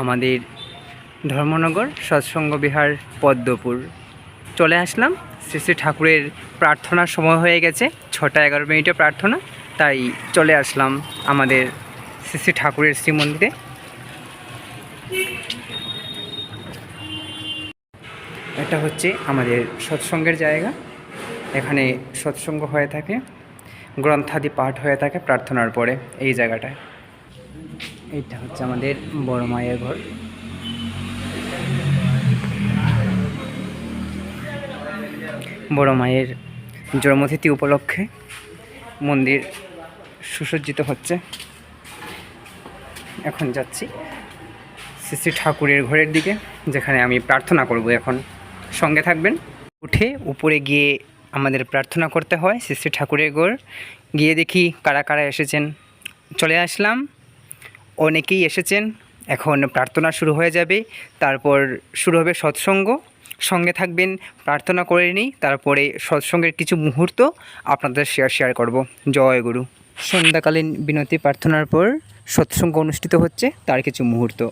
আমাদের ধর্মনগর সৎসঙ্গ বিহার পদ্মপুর। চলে আসলাম। শ্রী শ্রী ঠাকুরের প্রার্থনার সময় হয়ে গেছে। ছটা এগারো মিনিটে প্রার্থনা। তাই চলে আসলাম আমাদের শ্রী শ্রী ঠাকুরের শ্রীমন্দিরে। এটা হচ্ছে আমাদের সৎসঙ্গের জায়গা। এখানে সৎসঙ্গ হয়ে থাকে, গ্রন্থাদি পাঠ হয়ে থাকে প্রার্থনার পরে এই জায়গাটায়। এইটা হচ্ছে আমাদের বড় মায়ের ঘর। বড় মায়ের জন্মতিথি উপলক্ষে মন্দির সুসজ্জিত হচ্ছে। এখন যাচ্ছি শ্রী ঠাকুরের ঘরের দিকে, যেখানে আমি প্রার্থনা করব এখন। সঙ্গে থাকবেন। উঠে উপরে গিয়ে আমাদের প্রার্থনা করতে হয় শ্রী ঠাকুরের ঘর। গিয়ে দেখি কারা কারা এসেছেন। চলে আসলাম। অনেকেই এসেছেন। এখন প্রার্থনা শুরু হয়ে যাবে। তারপর শুরু হবে সৎসঙ্গ। সঙ্গে থাকবেন, প্রার্থনা করে নিই তারপরে সৎসঙ্গের কিছু মুহূর্ত আপনাদের শেয়ার শেয়ার করব। জয় গুরু। সন্ধ্যাকালীন বিনতি প্রার্থনার পর সৎসঙ্গ অনুষ্ঠিত হচ্ছে, তার কিছু মুহূর্ত।